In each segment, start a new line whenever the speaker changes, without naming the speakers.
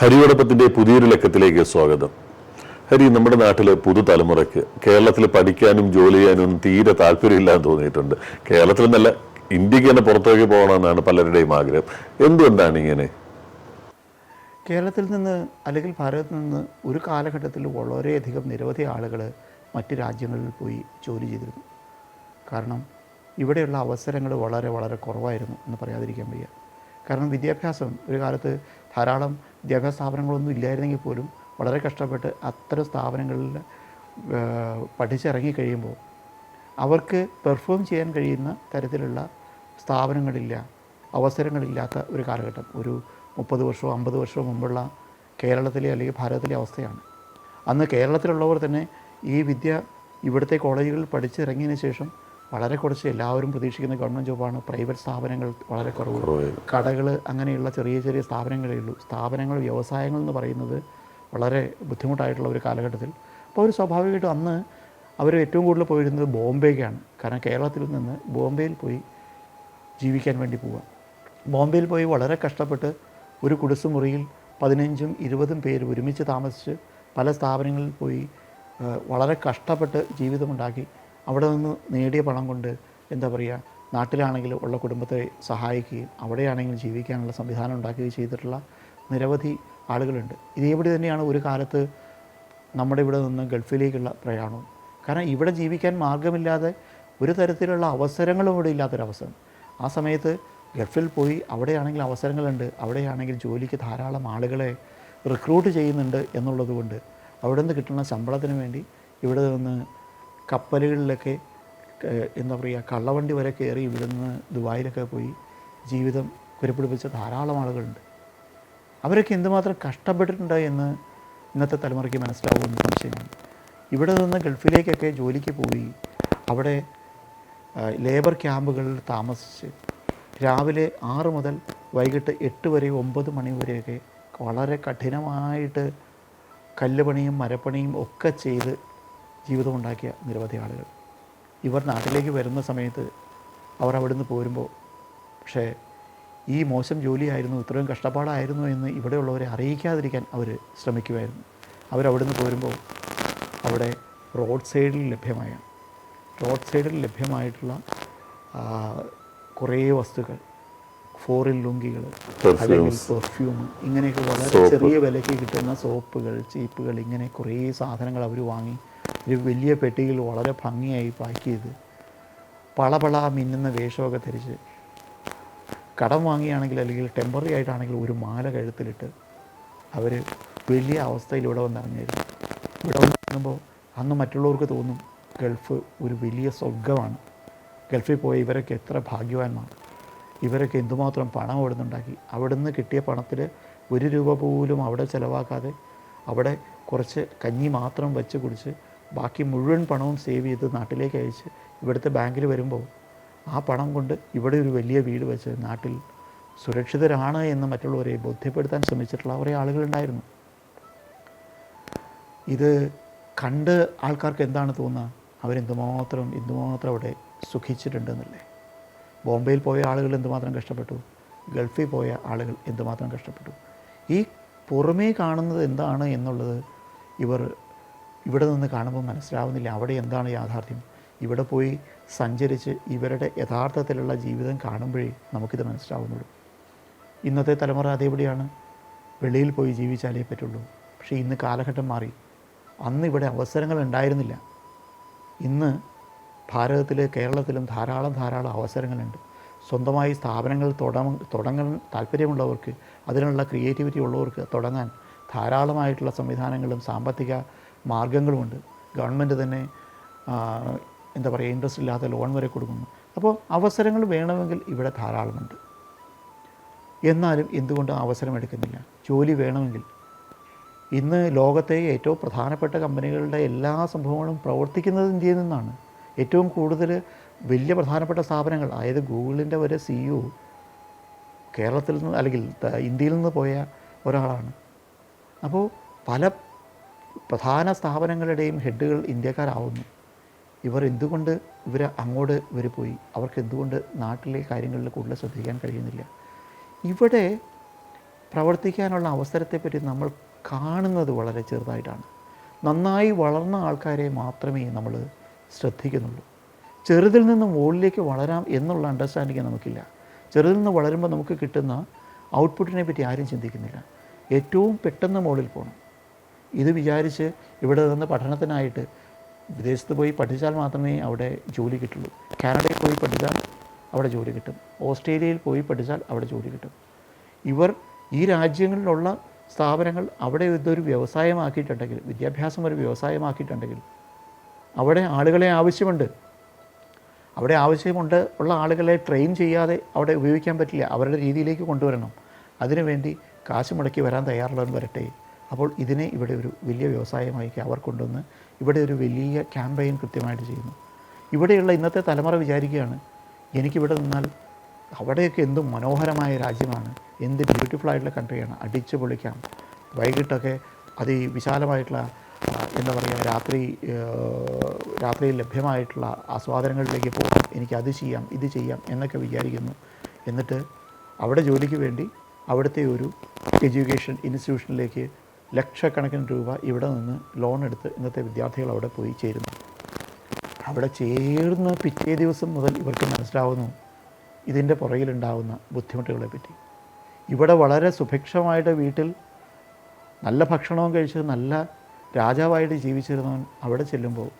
ഹരിയോടൊപ്പത്തിന്റെ പുതിയൊരു ലക്കത്തിലേക്ക് സ്വാഗതം. ഹരി നമ്മുടെ നാട്ടിലെ പുതുതലമുറയ്ക്ക് കേരളത്തിൽ പഠിക്കാനും ജോലി ചെയ്യാനും തീരെ താല്പര്യമില്ലാന്ന് തോന്നിയിട്ടുണ്ട്. കേരളത്തിൽ നല്ല ഇന്ത്യയ്ക്ക് തന്നെ പുറത്തേക്ക് പോകണമെന്നാണ് പലരുടെയും ആഗ്രഹം. എന്തുകൊണ്ടാണ് ഇങ്ങനെ?
കേരളത്തിൽ നിന്ന് അല്ലെങ്കിൽ ഭാരതത്തിൽ നിന്ന് ഒരു കാലഘട്ടത്തിൽ വളരെയധികം നിരവധി ആളുകൾ മറ്റ് രാജ്യങ്ങളിൽ പോയി ജോലി ചെയ്തിരുന്നു. കാരണം ഇവിടെയുള്ള അവസരങ്ങൾ വളരെ വളരെ കുറവായിരുന്നു എന്ന് പറയാതിരിക്കാൻ വയ്യ. കാരണം വിദ്യാഭ്യാസം ഒരു കാലത്ത് ധാരാളം വിദ്യാഭ്യാസ സ്ഥാപനങ്ങളൊന്നും ഇല്ലായിരുന്നെങ്കിൽ പോലും വളരെ കഷ്ടപ്പെട്ട് അത്തരം സ്ഥാപനങ്ങളിൽ പഠിച്ചിറങ്ങി കഴിയുമ്പോൾ അവർക്ക് പെർഫോം ചെയ്യാൻ കഴിയുന്ന തരത്തിലുള്ള സ്ഥാപനങ്ങളില്ല അവസരങ്ങളില്ലാത്ത ഒരു കാലഘട്ടം. ഒരു മുപ്പത് വർഷമോ അമ്പത് വർഷമോ മുമ്പുള്ള കേരളത്തിലെ അല്ലെങ്കിൽ ഭാരതത്തിലെ അവസ്ഥയാണ്. അന്ന് കേരളത്തിലുള്ളവർ തന്നെ ഈ വിദ്യ ഇവിടുത്തെ കോളേജുകളിൽ പഠിച്ചിറങ്ങിയതിന് ശേഷം വളരെ കുറച്ച് എല്ലാവരും പ്രതീക്ഷിക്കുന്ന ഗവൺമെന്റ് ജോബാണ്. പ്രൈവറ്റ് സ്ഥാപനങ്ങൾ വളരെ കുറവ്. കടകൾ അങ്ങനെയുള്ള ചെറിയ ചെറിയ സ്ഥാപനങ്ങളേ ഉള്ളൂ. സ്ഥാപനങ്ങൾ വ്യവസായങ്ങൾ എന്ന് പറയുന്നത് വളരെ ബുദ്ധിമുട്ടായിട്ടുള്ള ഒരു കാലഘട്ടത്തിൽ. അപ്പോൾ അവർ സ്വാഭാവികമായിട്ടും അന്ന് അവർ ഏറ്റവും കൂടുതൽ പോയിരുന്നത് ബോംബെക്കാണ്. കാരണം കേരളത്തിൽ നിന്ന് ബോംബെയിൽ പോയി ജീവിക്കാൻ വേണ്ടി പോവുക. ബോംബെയിൽ പോയി വളരെ കഷ്ടപ്പെട്ട് ഒരു കുടിസുമുറിയിൽ പതിനഞ്ചും ഇരുപതും പേര് ഒരുമിച്ച് താമസിച്ച് പല സ്ഥാപനങ്ങളിൽ പോയി വളരെ കഷ്ടപ്പെട്ട് ജീവിതമുണ്ടാക്കി. അവിടെ നിന്ന് നേടിയ പണം കൊണ്ട് എന്താ പറയുക നാട്ടിലാണെങ്കിലും ഉള്ള കുടുംബത്തെ സഹായിക്കുകയും അവിടെയാണെങ്കിൽ ജീവിക്കാനുള്ള സംവിധാനം ഉണ്ടാക്കുകയും ചെയ്തിട്ടുള്ള നിരവധി ആളുകളുണ്ട്. ഇതേപടി തന്നെയാണ് ഒരു കാലത്ത് നമ്മുടെ ഇവിടെ നിന്ന് ഗൾഫിലേക്കുള്ള പ്രയാണവും. കാരണം ഇവിടെ ജീവിക്കാൻ മാർഗമില്ലാതെ ഒരു തരത്തിലുള്ള അവസരങ്ങളും ഇവിടെ ഇല്ലാത്തൊരവസരം ആ സമയത്ത് ഗൾഫിൽ പോയി അവിടെയാണെങ്കിൽ അവസരങ്ങളുണ്ട് അവിടെയാണെങ്കിൽ ജോലിക്ക് ധാരാളം ആളുകളെ റിക്രൂട്ട് ചെയ്യുന്നുണ്ട് എന്നുള്ളത് കൊണ്ട് അവിടെ നിന്ന് കിട്ടുന്ന ശമ്പളത്തിന് വേണ്ടി ഇവിടെ നിന്ന് കപ്പലുകളിലൊക്കെ എന്താ പറയുക കള്ളവണ്ടി വരെ കയറി ഇവിടുന്ന് ദുബായിലൊക്കെ പോയി ജീവിതം കുരപ്പിടിപ്പിച്ച ധാരാളം ആളുകളുണ്ട്. അവരൊക്കെ എന്തുമാത്രം കഷ്ടപ്പെട്ടിട്ടുണ്ട് എന്ന് ഇന്നത്തെ തലമുറയ്ക്ക് മനസ്സിലാവുമെന്ന് സംശയമാണ്. ഇവിടെ നിന്ന് ഗൾഫിലേക്കൊക്കെ ജോലിക്ക് പോയി അവിടെ ലേബർ ക്യാമ്പുകളിൽ താമസിച്ച് രാവിലെ ആറ് മുതൽ വൈകിട്ട് എട്ട് വരെ ഒമ്പത് മണി വരെയൊക്കെ വളരെ കഠിനമായിട്ട് കല്ലുപണിയും മരപ്പണിയും ഒക്കെ ചെയ്ത് ജീവിതമുണ്ടാക്കിയ നിരവധി ആളുകൾ. ഇവർ നാട്ടിലേക്ക് വരുന്ന സമയത്ത് അവർ അവിടുന്ന് പോരുമ്പോൾ പക്ഷേ ഈ മോശം ജോലിയായിരുന്നു ഇത്രയും കഷ്ടപ്പാടായിരുന്നു എന്ന് ഇവിടെയുള്ളവരെ അറിയിക്കാതിരിക്കാൻ അവർ ശ്രമിക്കുമായിരുന്നു അവരവിടുന്ന് പോരുമ്പോൾ അവിടെ റോഡ് സൈഡിൽ ലഭ്യമായ റോഡ് സൈഡിൽ ലഭ്യമായിട്ടുള്ള കുറേ വസ്തുക്കൾ ഫോറിൻ ലുങ്കികൾ അല്ലെങ്കിൽ പെർഫ്യൂം ഇങ്ങനെയൊക്കെ വളരെ ചെറിയ വിലയ്ക്ക് കിട്ടുന്ന സോപ്പുകൾ ചീപ്പുകൾ ഇങ്ങനെ കുറേ സാധനങ്ങൾ അവർ വാങ്ങി ഒരു വലിയ പെട്ടിയിൽ വളരെ ഭംഗിയായി പാക്ക് ചെയ്ത് പളപള മിന്നുന്ന വേഷമൊക്കെ ധരിച്ച് കടം വാങ്ങിയാണെങ്കിൽ അല്ലെങ്കിൽ ടെമ്പററി ആയിട്ടാണെങ്കിൽ ഒരു മാല കഴുത്തിലിട്ട് അവർ വലിയ അവസ്ഥയിൽ ഇവിടെ വന്നിറങ്ങിയിരുന്നു ഇവിടെ വന്നിറങ്ങുമ്പോൾ അന്ന് മറ്റുള്ളവർക്ക് തോന്നും ഗൾഫ് ഒരു വലിയ സ്വർഗമാണ് ഗൾഫിൽ പോയ ഇവരൊക്കെ എത്ര ഭാഗ്യവാന്മാർ. ഇവരൊക്കെ എന്തുമാത്രം പണം അവിടെ നിന്നുണ്ടാക്കി അവിടെ നിന്ന് കിട്ടിയ പണത്തിൽ ഒരു രൂപ പോലും അവിടെ ചിലവാക്കാതെ അവിടെ കുറച്ച് കഞ്ഞി മാത്രം വെച്ച് കുടിച്ച് ബാക്കി മുഴുവൻ പണവും സേവ് ചെയ്ത് നാട്ടിലേക്ക് അയച്ച് ഇവിടുത്തെ ബാങ്കിൽ വരുമ്പോൾ ആ പണം കൊണ്ട് ഇവിടെ ഒരു വലിയ വീട് വെച്ച് നാട്ടിൽ സുരക്ഷിതരാണ് എന്ന് മറ്റുള്ളവരെ ബോധ്യപ്പെടുത്താൻ ശ്രമിച്ചിട്ടുള്ള കുറേ ആളുകളുണ്ടായിരുന്നു. ഇത് കണ്ട് ആൾക്കാർക്ക് എന്താണ് തോന്നുക? അവരെന്തുമാത്രം എന്തുമാത്രം അവിടെ സുഖിച്ചിട്ടുണ്ടെന്നല്ലേ? ബോംബെയിൽ പോയ ആളുകൾ എന്തുമാത്രം കഷ്ടപ്പെട്ടു? ഗൾഫിൽ പോയ ആളുകൾ എന്തുമാത്രം കഷ്ടപ്പെട്ടു? ഈ പുറമേ കാണുന്നത് എന്താണ് എന്നുള്ളത് ഇവർ ഇവിടെ നിന്ന് കാണുമ്പോൾ മനസ്സിലാവുന്നില്ല അവിടെ എന്താണ് യാഥാർത്ഥ്യം. ഇവിടെ പോയി സഞ്ചരിച്ച് ഇവരുടെ യഥാർത്ഥത്തിലുള്ള ജീവിതം കാണുമ്പോഴേ നമുക്കിത് മനസ്സിലാവുന്നുള്ളൂ. ഇന്നത്തെ തലമുറ അതേപടിയാണ്. വെളിയിൽ പോയി ജീവിച്ചാലേ പറ്റുള്ളൂ. പക്ഷേ ഇന്ന് കാലഘട്ടം മാറി. അന്ന് ഇവിടെ അവസരങ്ങൾ ഉണ്ടായിരുന്നില്ല. ഇന്ന് ഭാരതത്തിൽ കേരളത്തിലും ധാരാളം ധാരാളം അവസരങ്ങളുണ്ട്. സ്വന്തമായി സ്ഥാപനങ്ങൾ തുടങ്ങ തുടങ്ങാൻ താല്പര്യമുള്ളവർക്ക് അതിനുള്ള ക്രിയേറ്റിവിറ്റി ഉള്ളവർക്ക് തുടങ്ങാൻ ധാരാളമായിട്ടുള്ള സംവിധാനങ്ങളും സാമ്പത്തിക മാർഗങ്ങളുമുണ്ട്. ഗവൺമെന്റ് തന്നെ എന്താ പറയുക ഇൻട്രസ്റ്റ് ഇല്ലാത്ത ലോൺ വരെ കൊടുക്കുന്നു. അപ്പോൾ അവസരങ്ങൾ വേണമെങ്കിൽ ഇവിടെ ധാരാളമുണ്ട്. എന്നാലും എന്തുകൊണ്ട് അവസരം എടുക്കുന്നില്ല. ജോലി വേണമെങ്കിൽ. ഇന്ന് ലോകത്തെ ഏറ്റവും പ്രധാനപ്പെട്ട കമ്പനികളുടെ എല്ലാ സംഭവങ്ങളും പ്രവർത്തിക്കുന്നത് ഇന്ത്യയിൽ നിന്നാണ്. ഏറ്റവും കൂടുതൽ വലിയ പ്രധാനപ്പെട്ട സ്ഥാപനങ്ങൾ അതായത് ഗൂഗിളിന്റെ വരെ സിഇഒ കേരളത്തിൽ നിന്ന് അല്ലെങ്കിൽ ഇന്ത്യയിൽ നിന്ന് പോയ ഒരാളാണ്. അപ്പോൾ പല പ്രധാന സ്ഥാപനങ്ങളുടെയും ഹെഡുകൾ ഇന്ത്യക്കാരാവുന്നു. ഇവർ എന്തുകൊണ്ട് ഇവർ അങ്ങോട്ട് ഇവർ പോയി? അവർക്ക് എന്തുകൊണ്ട് നാട്ടിലെ കാര്യങ്ങളിൽ കൂടുതൽ ശ്രദ്ധിക്കാൻ കഴിയുന്നില്ല? ഇവിടെ പ്രവർത്തിക്കാനുള്ള അവസരത്തെപ്പറ്റി നമ്മൾ കാണുന്നത് വളരെ ചെറുതായിട്ടാണ്. നന്നായി വളർന്ന ആൾക്കാരെ മാത്രമേ നമ്മൾ ശ്രദ്ധിക്കുന്നുള്ളൂ. ചെറുതിൽ നിന്ന് മുകളിലേക്ക് വളരാം എന്നുള്ള അണ്ടർസ്റ്റാൻഡിങ് നമുക്കില്ല. ചെറുതിൽ നിന്ന് വളരുമ്പോൾ നമുക്ക് കിട്ടുന്ന ഔട്ട്പുട്ടിനെ പറ്റി ആരും ചിന്തിക്കുന്നില്ല. ഏറ്റവും പെട്ടെന്ന് മുകളിൽ പോകണം ഇത് വിചാരിച്ച് ഇവിടെ നിന്ന് പഠനത്തിനായിട്ട് വിദേശത്ത് പോയി പഠിച്ചാൽ മാത്രമേ അവിടെ ജോലി കിട്ടുള്ളൂ. കാനഡയിൽ പോയി പഠിച്ചാൽ അവിടെ ജോലി കിട്ടും. ഓസ്ട്രേലിയയിൽ പോയി പഠിച്ചാൽ അവിടെ ജോലി കിട്ടും. ഇവർ ഈ രാജ്യങ്ങളിലുള്ള സ്ഥാപനങ്ങൾ അവിടെ ഇതൊരു വ്യവസായമാക്കിയിട്ടുണ്ടെങ്കിൽ വിദ്യാഭ്യാസം ഒരു വ്യവസായമാക്കിയിട്ടുണ്ടെങ്കിൽ അവിടെ ആളുകളെ ആവശ്യമുണ്ട്. അവിടെ ആവശ്യമുണ്ട് ഉള്ള ആളുകളെ ട്രെയിൻ ചെയ്യാതെ അവിടെ ഉപയോഗിക്കാൻ പറ്റില്ല. അവരുടെ രീതിയിലേക്ക് കൊണ്ടുവരണം. അതിനുവേണ്ടി കാശ് മുടക്കി വരാൻ തയ്യാറുള്ളവർ വരട്ടെ. അപ്പോൾ ഇതിനെ ഇവിടെ ഒരു വലിയ വ്യവസായമായി അവർ കൊണ്ടുവന്ന് ഇവിടെ ഒരു വലിയ ക്യാമ്പയിൻ കൃത്യമായിട്ട് ചെയ്യുന്നു. ഇവിടെയുള്ള ഇന്നത്തെ തലമുറ വിചാരിക്കുകയാണ് എനിക്കിവിടെ നിന്നാൽ അവിടെയൊക്കെ എന്തും മനോഹരമായ രാജ്യമാണ് എന്ത് ബ്യൂട്ടിഫുൾ ആയിട്ടുള്ള കൺട്രിയാണ് അടിച്ചു പൊളിക്കാം. വൈകിട്ടൊക്കെ അതിവിശാലമായിട്ടുള്ള വിശാലമായിട്ടുള്ള എന്താ പറയുക രാത്രി രാത്രിയിൽ ലഭ്യമായിട്ടുള്ള ആസ്വാദനങ്ങളിലേക്ക് പോകാം എനിക്ക് അത് ചെയ്യാം ഇത് ചെയ്യാം എന്നൊക്കെ വിചാരിക്കുന്നു. എന്നിട്ട് അവിടെ ജോലിക്ക് വേണ്ടി അവിടുത്തെ ഒരു എഡ്യൂക്കേഷൻ ഇൻസ്റ്റിറ്റ്യൂഷനിലേക്ക് ലക്ഷക്കണക്കിന് രൂപ ഇവിടെ നിന്ന് ലോൺ എടുത്ത് ഇന്നത്തെ വിദ്യാർത്ഥികൾ അവിടെ പോയി ചേരുന്നു. അവിടെ ചേർന്ന് പിറ്റേ ദിവസം മുതൽ ഇവർക്ക് മനസ്സിലാവുന്നു ഇതിന്റെ പുറകിലുണ്ടാവുന്ന ബുദ്ധിമുട്ടുകളെ പറ്റി ഇവിടെ വളരെ സുഭിക്ഷമായിട്ട് വീട്ടിൽ നല്ല ഭക്ഷണവും കഴിച്ച് നല്ല രാജാവായിട്ട് ജീവിച്ചിരുന്നവൻ അവിടെ ചെല്ലുമ്പോൾ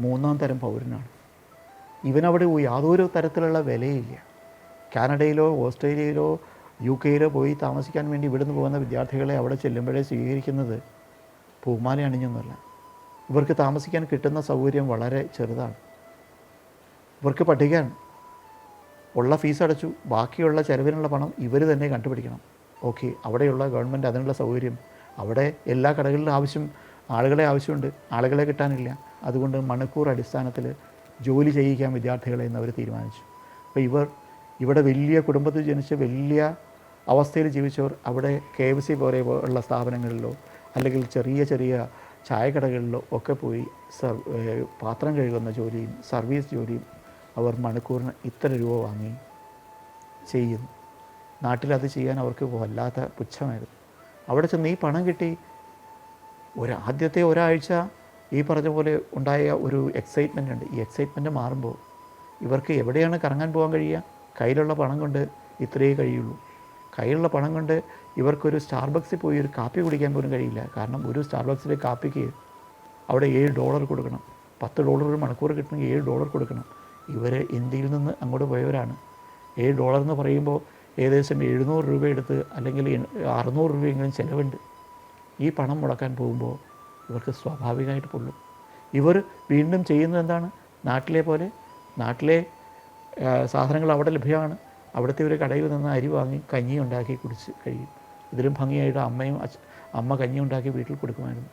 മൂന്നാം തരം പൗരനാണ്. ഇവനവിടെ യാതൊരു തരത്തിലുള്ള വിലയില്ല. കാനഡയിലോ ഓസ്ട്രേലിയയിലോ യു കെയിൽ പോയി താമസിക്കാൻ വേണ്ടി ഇവിടുന്ന് പോകുന്ന വിദ്യാർത്ഥികളെ അവിടെ ചെല്ലുമ്പോഴേ സ്വീകരിക്കുന്നത് പൂമാല അണിഞ്ഞൊന്നുമല്ല. ഇവർക്ക് താമസിക്കാൻ കിട്ടുന്ന സൗകര്യം വളരെ ചെറുതാണ്. ഇവർക്ക് പഠിക്കാൻ ഉള്ള ഫീസ് അടച്ചു ബാക്കിയുള്ള ചിലവിനുള്ള പണം ഇവർ തന്നെ കണ്ടുപിടിക്കണം. ഓക്കെ അവിടെയുള്ള ഗവൺമെന്റ് അതിനുള്ള സൗകര്യം. അവിടെ എല്ലാ കടകളിലും ആവശ്യം ആളുകളെ ആവശ്യമുണ്ട്. ആളുകളെ കിട്ടാനില്ല. അതുകൊണ്ട് മണിക്കൂർ അടിസ്ഥാനത്തിൽ ജോലി ചെയ്യിക്കാൻ വിദ്യാർത്ഥികളെ എന്ന് അവർ തീരുമാനിച്ചു. അപ്പോൾ ഇവർ ഇവിടെ വലിയ കുടുംബത്തിൽ ജനിച്ച് വലിയ അവസ്ഥയിൽ ജീവിച്ചവർ അവിടെ കെ എഫ് സി പോലെ ഉള്ള സ്ഥാപനങ്ങളിലോ അല്ലെങ്കിൽ ചെറിയ ചെറിയ ചായക്കടകളിലോ ഒക്കെ പോയി സർ പാത്രം കഴുകുന്ന ജോലിയും സർവീസ് ജോലിയും അവർ മണിക്കൂറിന് ഇത്ര രൂപ വാങ്ങി ചെയ്യുന്നു. നാട്ടിലത് ചെയ്യാൻ അവർക്ക് വല്ലാത്ത പുച്ഛമായിരുന്നു. അവിടെ ചെന്ന് ഈ പണം കിട്ടി. ഒരു ആദ്യത്തെ ഒരാഴ്ച ഈ പറഞ്ഞ പോലെ ഉണ്ടായ ഒരു എക്സൈറ്റ്മെന്റ് ഉണ്ട്. ഈ എക്സൈറ്റ്മെന്റ് മാറുമ്പോൾ ഇവർക്ക് എവിടെയാണ് കറങ്ങാൻ പോകാൻ കഴിയുക? കയ്യിലുള്ള പണം കൊണ്ട് ഇത്രയേ കഴിയുള്ളൂ. കയ്യിലുള്ള പണം കൊണ്ട് ഇവർക്കൊരു സ്റ്റാർബക്സിൽ പോയി ഒരു കാപ്പി കുടിക്കാൻ പോലും കഴിയില്ല. കാരണം ഒരു സ്റ്റാർബക്സിലെ കാപ്പിക്ക് അവിടെ ഏഴ് ഡോളർ കൊടുക്കണം. പത്ത് ഡോളർ ഒരു മണിക്കൂർ കിട്ടണമെങ്കിൽ ഏഴ് ഡോളർ കൊടുക്കണം. ഇവർ ഇന്ത്യയിൽ നിന്ന് അങ്ങോട്ട് പോയവരാണ്. ഏഴ് ഡോളർ എന്ന് പറയുമ്പോൾ ഏകദേശം എഴുന്നൂറ് രൂപ എടുത്ത് അല്ലെങ്കിൽ അറുന്നൂറ് രൂപയെങ്കിലും ചിലവുണ്ട്. ഈ പണം മുടക്കാൻ പോകുമ്പോൾ ഇവർക്ക് സ്വാഭാവികമായിട്ട് പൊള്ളും. ഇവർ വീണ്ടും ചെയ്യുന്നത് എന്താണ്? നാട്ടിലെ പോലെ നാട്ടിലെ സാധനങ്ങൾ അവിടെ ലഭ്യമാണ്. അവിടുത്തെ ഒരു കടയിൽ നിന്ന് അരി വാങ്ങി കഞ്ഞി ഉണ്ടാക്കി കുടിച്ച് കഴിയും ഇതിലും ഭംഗിയായിട്ട് അമ്മയും അമ്മ കഞ്ഞി ഉണ്ടാക്കി വീട്ടിൽ കൊടുക്കുമായിരുന്നു.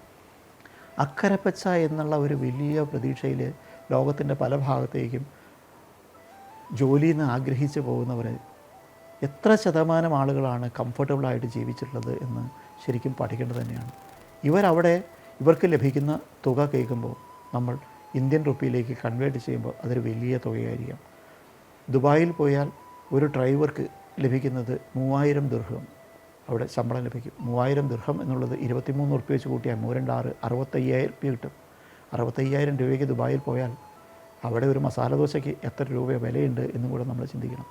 അക്കരപ്പച്ച എന്നുള്ള ഒരു വലിയ പ്രതീക്ഷയിൽ ലോകത്തിന്റെ പല ഭാഗത്തേക്കും ജോലിയിൽ നിന്ന് ആഗ്രഹിച്ച് പോകുന്നവർ എത്ര ശതമാനം ആളുകളാണ് കംഫർട്ടബിളായിട്ട് ജീവിച്ചിട്ടുള്ളത് എന്ന് ശരിക്കും പഠിക്കേണ്ടത് തന്നെയാണ്. ഇവരവിടെ ഇവർക്ക് ലഭിക്കുന്ന തുക കേൾക്കുമ്പോൾ നമ്മൾ ഇന്ത്യൻ റുപ്പിയിലേക്ക് കൺവേർട്ട് ചെയ്യുമ്പോൾ അതൊരു വലിയ തുകയായിരിക്കാം. ദുബായിൽ പോയാൽ ഒരു ഡ്രൈവർക്ക് ലഭിക്കുന്നത് മൂവായിരം ദീർഘം അവിടെ ശമ്പളം ലഭിക്കും. മൂവായിരം ദീർഘം എന്നുള്ളത് ഇരുപത്തിമൂന്ന് ഉറുപ്പ്യ വെച്ച് കൂട്ടിയാൽ മൂരണ്ടാറ് അറുപത്തയ്യായിരം രൂപ കിട്ടും. അറുപത്തയ്യായിരം രൂപയ്ക്ക് ദുബായിൽ പോയാൽ അവിടെ ഒരു മസാല ദോശയ്ക്ക് എത്ര രൂപ വിലയുണ്ട് എന്നും കൂടെ നമ്മൾ ചിന്തിക്കണം.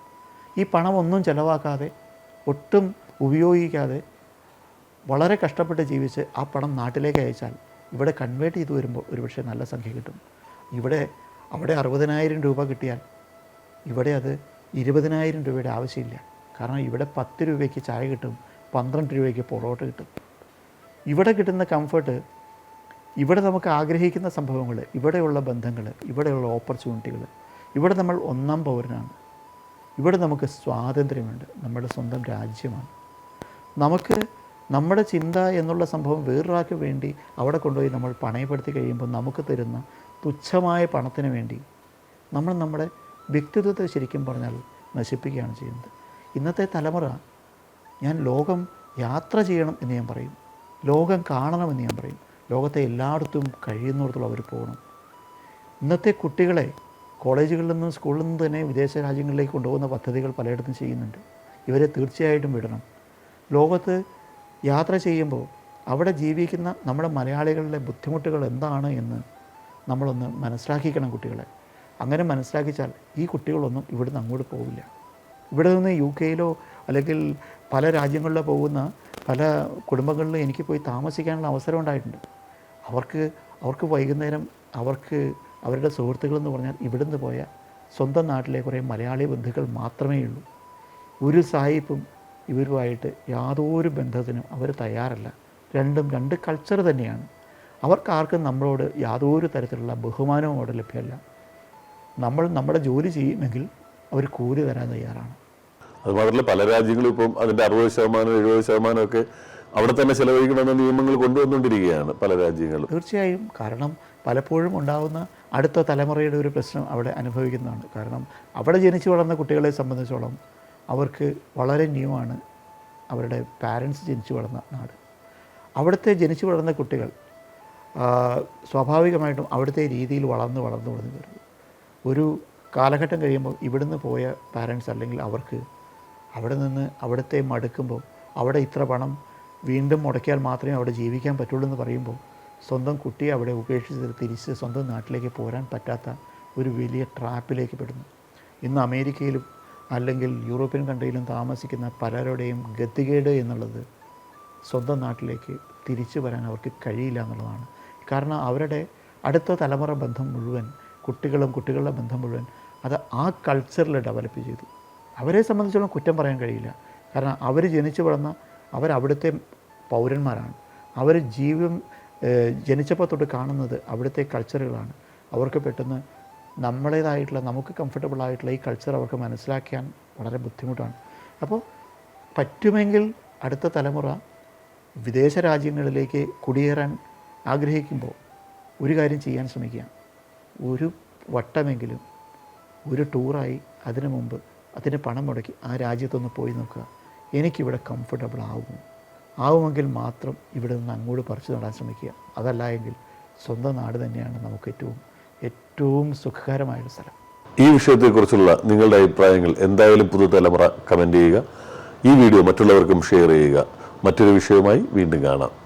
ഈ പണമൊന്നും ചിലവാക്കാതെ ഒട്ടും ഉപയോഗിക്കാതെ വളരെ കഷ്ടപ്പെട്ട് ജീവിച്ച് ആ പണം നാട്ടിലേക്ക് അയച്ചാൽ ഇവിടെ കൺവേർട്ട് ചെയ്ത് വരുമ്പോൾ ഒരുപക്ഷെ നല്ല സംഖ്യ കിട്ടും. ഇവിടെ അവിടെ അറുപതിനായിരം രൂപ കിട്ടിയാൽ ഇവിടെ അത് ഇരുപതിനായിരം രൂപയുടെ ആവശ്യമില്ല. കാരണം ഇവിടെ പത്ത് രൂപയ്ക്ക് ചായ കിട്ടും പന്ത്രണ്ട് രൂപയ്ക്ക് പൊറോട്ട കിട്ടും. ഇവിടെ കിട്ടുന്ന കംഫർട്ട് ഇവിടെ നമുക്ക് ആഗ്രഹിക്കുന്ന സംഭവങ്ങൾ ഇവിടെയുള്ള ബന്ധങ്ങൾ ഇവിടെയുള്ള ഓപ്പർച്യൂണിറ്റികൾ ഇവിടെ നമ്മൾ ഒന്നാം പൗരനാണ്. ഇവിടെ നമുക്ക് സ്വാതന്ത്ര്യമുണ്ട്. നമ്മുടെ സ്വന്തം രാജ്യമാണ്. നമുക്ക് നമ്മുടെ ചിന്ത എന്നുള്ള സംഭവം വേറൊരാൾക്ക് വേണ്ടി അവിടെ കൊണ്ടുപോയി നമ്മൾ പണയപ്പെടുത്തി കഴിയുമ്പോൾ നമുക്ക് തരുന്ന തുച്ഛമായ പണത്തിന് വേണ്ടി നമ്മൾ നമ്മുടെ വ്യക്തിത്വത്തെ ശരിക്കും പറഞ്ഞാൽ നശിപ്പിക്കുകയാണ് ചെയ്യുന്നത്. ഇന്നത്തെ തലമുറ ഞാൻ ലോകം യാത്ര ചെയ്യണം എന്ന് ഞാൻ പറയും. ലോകം കാണണമെന്ന് ഞാൻ പറയും. ലോകത്തെ എല്ലായിടത്തും കഴിയുന്നിടത്തോളം അവർ പോകണം. ഇന്നത്തെ കുട്ടികളെ കോളേജുകളിൽ നിന്നും സ്കൂളിൽ നിന്നും തന്നെ വിദേശ രാജ്യങ്ങളിലേക്ക് കൊണ്ടുപോകുന്ന പദ്ധതികൾ പലയിടത്തും ചെയ്യുന്നുണ്ട്. ഇവരെ തീർച്ചയായിട്ടും വിടണം. ലോകത്ത് യാത്ര ചെയ്യുമ്പോൾ അവിടെ ജീവിക്കുന്ന നമ്മുടെ മലയാളികളുടെ ബുദ്ധിമുട്ടുകൾ എന്താണ് എന്ന് നമ്മളൊന്ന് മനസ്സിലാക്കിക്കണം കുട്ടികളെ. അങ്ങനെ മനസ്സിലാക്കിച്ചാൽ ഈ കുട്ടികളൊന്നും ഇവിടുന്ന് അങ്ങോട്ട് പോവില്ല. ഇവിടെ നിന്ന് യു കെയിലോ അല്ലെങ്കിൽ പല രാജ്യങ്ങളിലോ പോകുന്ന പല കുടുംബങ്ങളിലും എനിക്ക് പോയി താമസിക്കാനുള്ള അവസരം ഉണ്ടായിട്ടുണ്ട്. അവർക്ക് അവർക്ക് വൈകുന്നേരം അവർക്ക് അവരുടെ സുഹൃത്തുക്കളെന്ന് പറഞ്ഞാൽ ഇവിടുന്ന് പോയ സ്വന്തം നാട്ടിലെ കുറേ മലയാളി ബന്ധുക്കൾ മാത്രമേ ഉള്ളൂ. ഒരു സായിപ്പും ഇവരുമായിട്ട് യാതൊരു ബന്ധത്തിനും അവർ തയ്യാറല്ല. രണ്ടും രണ്ട് കൾച്ചർ തന്നെയാണ്. അവർക്കാർക്കും നമ്മളോട് യാതൊരു തരത്തിലുള്ള ബഹുമാനവും അവിടെ ലഭ്യമല്ല. നമ്മൾ നമ്മുടെ ജോലി ചെയ്യുമെങ്കിൽ അവർ കൂലി തരാൻ തയ്യാറാണ്.
അത് മാത്രമല്ല പല രാജ്യങ്ങളും ഇപ്പം അതിന്റെ അറുപത് ശതമാനം എഴുപത് ശതമാനം ഒക്കെ അവിടെ തന്നെ ചെലവഴിക്കണമെന്ന നിയമങ്ങൾ കൊണ്ടുവന്നുകൊണ്ടിരിക്കുകയാണ് പല രാജ്യങ്ങളും.
തീർച്ചയായും കാരണം പലപ്പോഴും ഉണ്ടാകുന്ന അടുത്ത തലമുറയുടെ ഒരു പ്രശ്നം അവിടെ അനുഭവിക്കുന്നതാണ്. കാരണം അവിടെ ജനിച്ചു വളർന്ന കുട്ടികളെ സംബന്ധിച്ചോളം അവർക്ക് വളരെ ന്യൂ ആണ് അവരുടെ പാരൻസ് ജനിച്ചു വളർന്ന നാട്. അവിടുത്തെ ജനിച്ചു വളർന്ന കുട്ടികൾ സ്വാഭാവികമായിട്ടും അവിടുത്തെ രീതിയിൽ വളർന്ന് വളർന്നു വളർന്നു വരുന്നു. ഒരു കാലഘട്ടം കഴിയുമ്പോൾ ഇവിടുന്ന് പോയ പാരൻസ് അല്ലെങ്കിൽ അവർക്ക് അവിടെ നിന്ന് അവിടുത്തെ മടുക്കുമ്പോൾ അവിടെ ഇത്ര പണം വീണ്ടും മുടക്കിയാൽ മാത്രമേ അവിടെ ജീവിക്കാൻ പറ്റുള്ളൂ എന്ന് പറയുമ്പോൾ സ്വന്തം കുട്ടിയെ അവിടെ ഉപേക്ഷിച്ച് തിരിച്ച് സ്വന്തം നാട്ടിലേക്ക് പോരാൻ പറ്റാത്ത ഒരു വലിയ ട്രാപ്പിലേക്ക് പെടുന്നു. ഇന്ന് അമേരിക്കയിലും അല്ലെങ്കിൽ യൂറോപ്യൻ കൺട്രിയിലും താമസിക്കുന്ന പലരുടെയും ഗതികേട് എന്നുള്ളത് സ്വന്തം നാട്ടിലേക്ക് തിരിച്ചു വരാൻ അവർക്ക് കഴിയില്ല എന്നുള്ളതാണ്. കാരണം അവരുടെ അടുത്ത തലമുറ ബന്ധം മുഴുവൻ കുട്ടികളും കുട്ടികളുടെ ബന്ധം മുഴുവൻ അത് ആ കൾച്ചറിൽ ഡെവലപ്പ് ചെയ്തു. അവരെ സംബന്ധിച്ചോളം കുറ്റം പറയാൻ കഴിയില്ല. കാരണം അവർ ജനിച്ചു വളർന്ന അവരവിടുത്തെ പൗരന്മാരാണ്. അവർ ജീവൻ ജനിച്ചപ്പോൾ തൊട്ട് കാണുന്നത് അവിടുത്തെ കൾച്ചറുകളാണ് അവർക്ക് പെട്ടെന്ന് നമ്മളേതായിട്ടുള്ള നമുക്ക് കംഫർട്ടബിൾ ആയിട്ടുള്ള ഈ കൾച്ചർ അവർക്ക് മനസ്സിലാക്കാൻ വളരെ ബുദ്ധിമുട്ടാണ്. അപ്പോൾ പറ്റുമെങ്കിൽ അടുത്ത തലമുറ വിദേശ രാജ്യങ്ങളിലേക്ക് കുടിയേറാൻ ആഗ്രഹിക്കുമ്പോൾ ഒരു കാര്യം ചെയ്യാൻ ശ്രമിക്കുക. ഒരു വട്ടമെങ്കിലും ഒരു ടൂറായി അതിനു മുമ്പ് അതിന് പണം മുടക്കി ആ രാജ്യത്തൊന്ന് പോയി നോക്കുക. എനിക്കിവിടെ കംഫർട്ടബിൾ ആവുമോ ആവുമെങ്കിൽ മാത്രം ഇവിടെ നിന്ന് അങ്ങോട്ട് പറിച്ചു നടാൻ ശ്രമിക്കുക. അതല്ല എങ്കിൽ സ്വന്തം നാട് തന്നെയാണ് നമുക്ക് ഏറ്റവും ഏറ്റവും സുഖകരമായൊരു സ്ഥലം.
ഈ വിഷയത്തെക്കുറിച്ചുള്ള നിങ്ങളുടെ അഭിപ്രായങ്ങൾ എന്തായാലും പുതുതലമുറ കമന്റ് ചെയ്യുക. ഈ വീഡിയോ മറ്റുള്ളവർക്കും ഷെയർ ചെയ്യുക. മറ്റൊരു വിഷയവുമായി വീണ്ടും കാണാം.